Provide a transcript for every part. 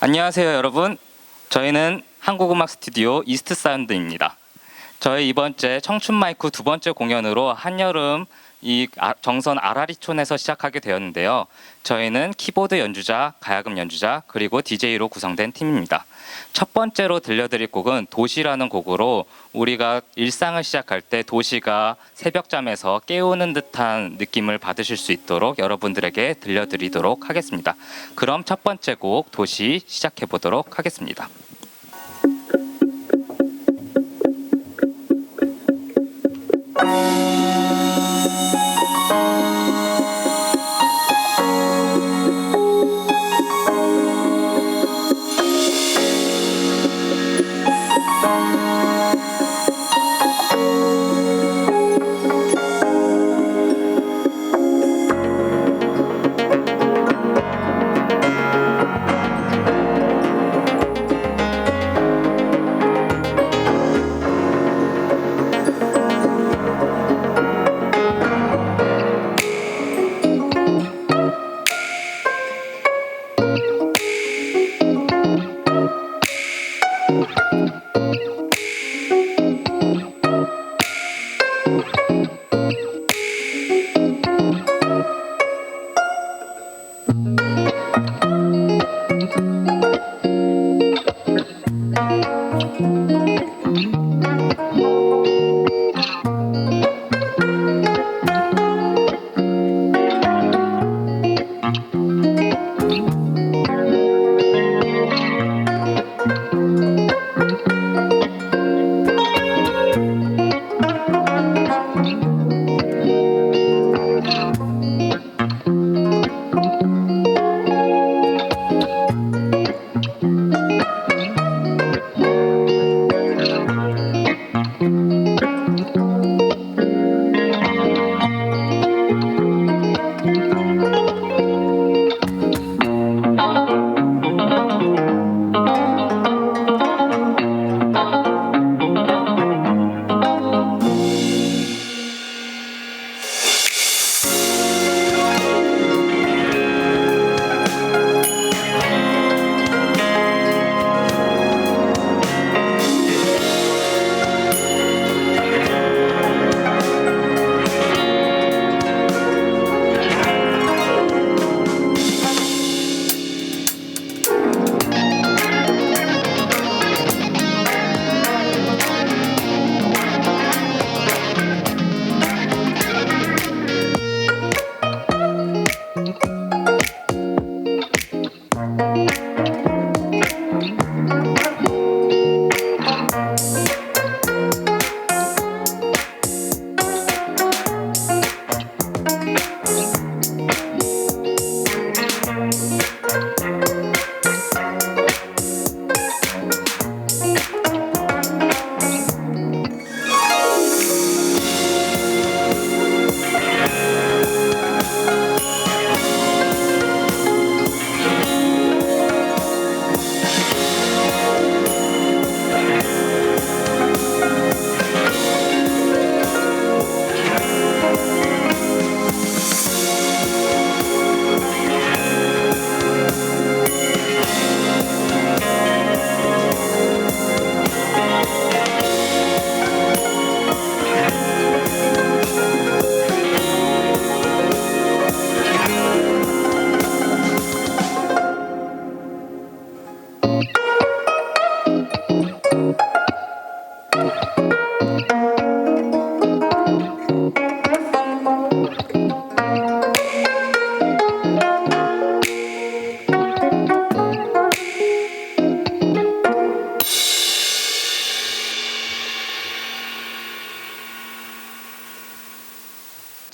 안녕하세요, 여러분. 저희는 한국음악 스튜디오 이스트 사운드입니다. 저희 이번 주 청춘 마이크 두 번째 공연으로 한여름 이 아- 정선 아라리촌에서 시작하게 되었는데요. 저희는 키보드 연주자, 가야금 연주자, 그리고 DJ로 구성된 팀입니다. 첫 번째로 들려드릴 곡은 도시라는 곡으로 우리가 일상을 시작할 때 도시가 새벽잠에서 깨우는 듯한 느낌을 받으실 수 있도록 여러분들에게 들려드리도록 하겠습니다. 그럼 첫 번째 곡 도시 시작해 보도록 하겠습니다.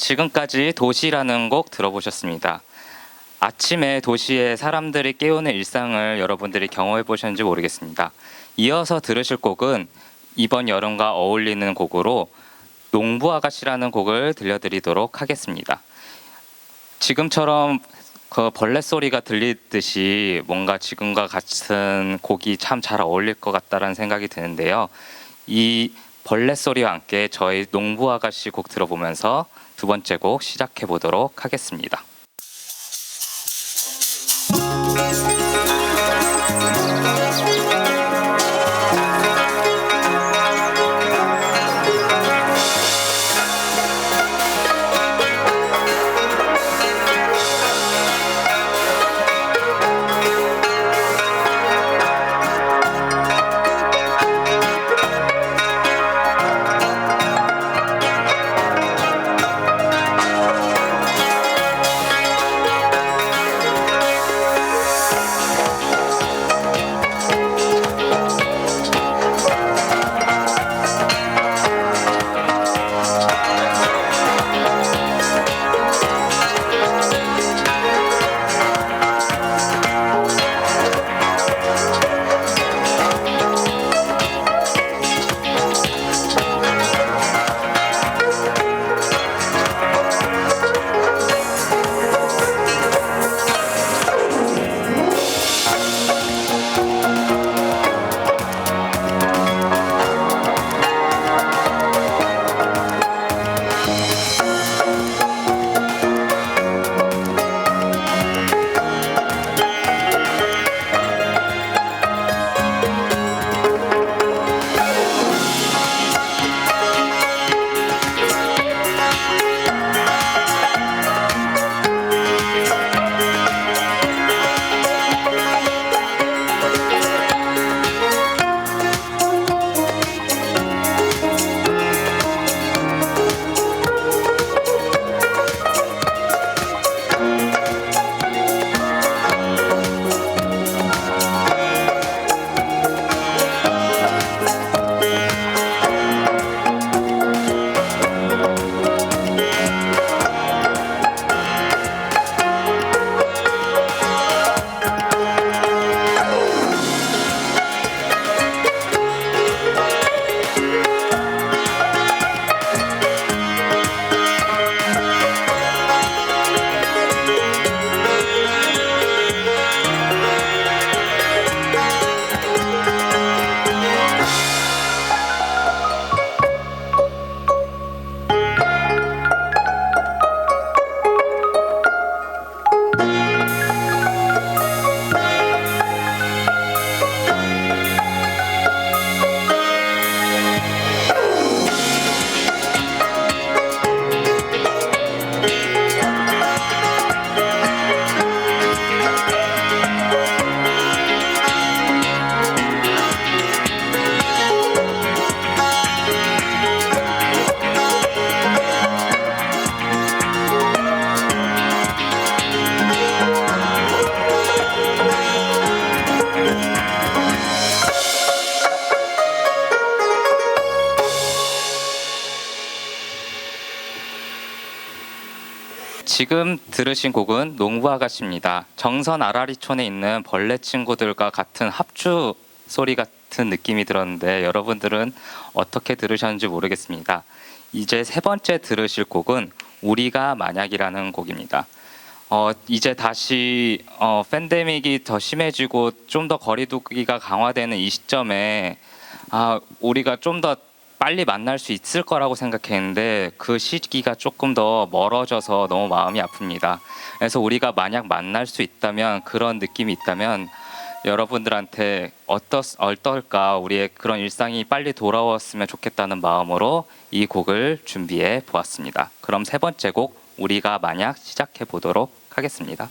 지금까지 도시라는 곡 들어보셨습니다. 아침에 도시의 사람들이 깨우는 일상을 여러분들이 경험해 보셨는지 모르겠습니다. 이어서 들으실 곡은 이번 여름과 어울리는 곡으로 농부 아가씨라는 곡을 들려드리도록 하겠습니다. 지금처럼 그 벌레 소리가 들리듯이 뭔가 지금과 같은 곡이 참 잘 어울릴 것 같다라는 생각이 드는데요. 이 벌레 소리와 함께 저희 농부 아가씨 곡 들어보면서 두 번째 곡 시작해 보도록 하겠습니다. 지금 들으신 곡은 농부 아가씨입니다. 정선 아라리촌에 있는 벌레 친구들과 같은 합주 소리 같은 느낌이 들었는데 여러분들은 어떻게 들으셨는지 모르겠습니다. 이제 세 번째 들으실 곡은 우리가 만약이라는 곡입니다. 어, 이제 다시 어, 팬데믹이 더 심해지고 좀 더 거리두기가 강화되는 이 시점에 아, 우리가 좀더 빨리 만날 수 있을 거라고 생각했는데 그 시기가 조금 더 멀어져서 너무 마음이 아픕니다. 그래서 우리가 만약 만날 수 있다면 그런 느낌이 있다면 여러분들한테 어떠, 어떨까 우리의 그런 일상이 빨리 돌아왔으면 좋겠다는 마음으로 이 곡을 준비해 보았습니다. 그럼 세 번째 곡 우리가 만약 시작해 보도록 하겠습니다.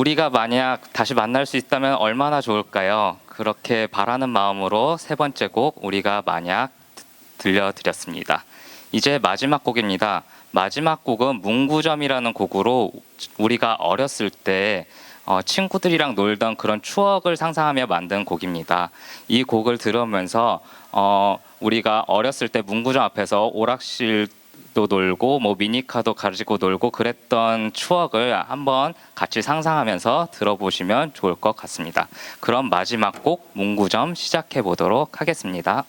우리가 만약 다시 만날 수 있다면 얼마나 좋을까요? 그렇게 바라는 마음으로 세 번째 곡 우리가 만약 들려드렸습니다. 이제 마지막 곡입니다. 마지막 곡은 문구점이라는 곡으로 우리가 어렸을 때 어, 친구들이랑 놀던 그런 추억을 상상하며 만든 곡입니다. 이 곡을 들으면서 어, 우리가 어렸을 때 문구점 앞에서 오락실 도 놀고 뭐 미니카도 가지고 놀고 그랬던 추억을 한번 같이 상상하면서 들어보시면 좋을 것 같습니다. 그럼 마지막 곡 문구점 시작해 보도록 하겠습니다.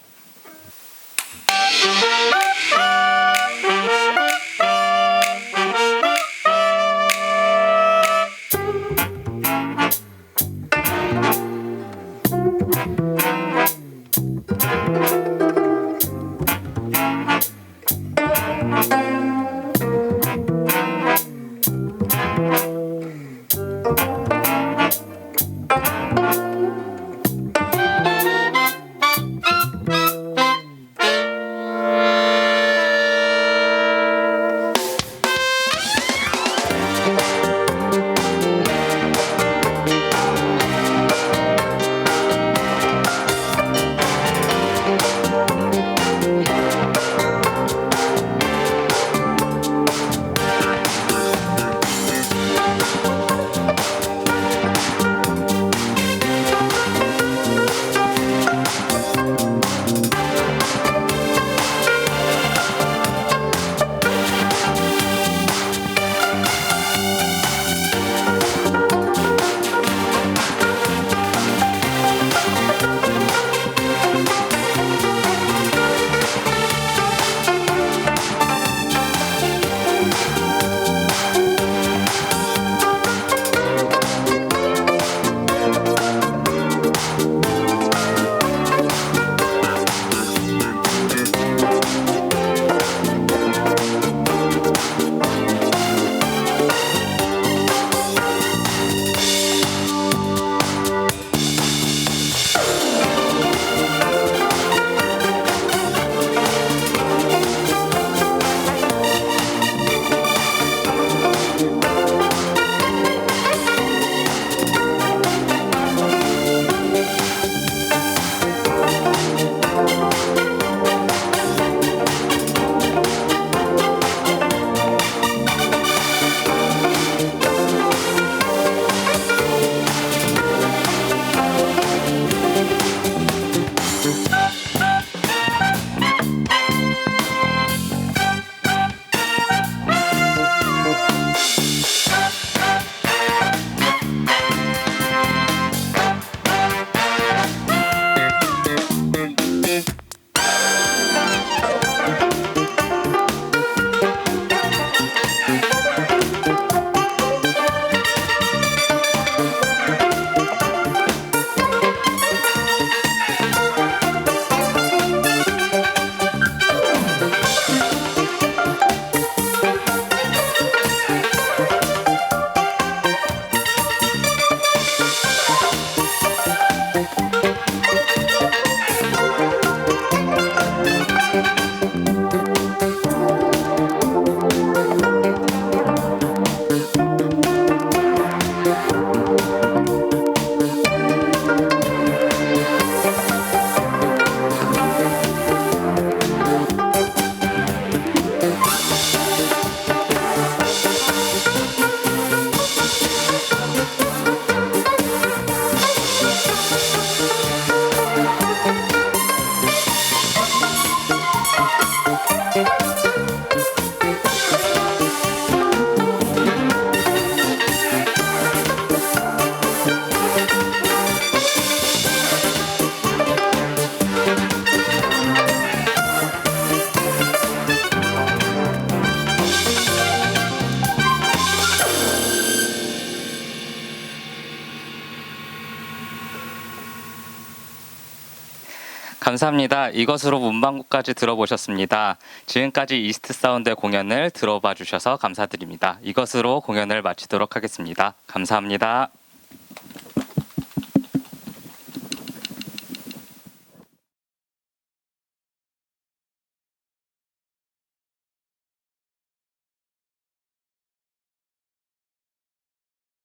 감사합니다. 이것으로 문방구까지 들어보셨습니다. 지금까지 이스트 사운드의 공연을 들어봐 주셔서 감사드립니다. 이것으로 공연을 마치도록 하겠습니다. 감사합니다.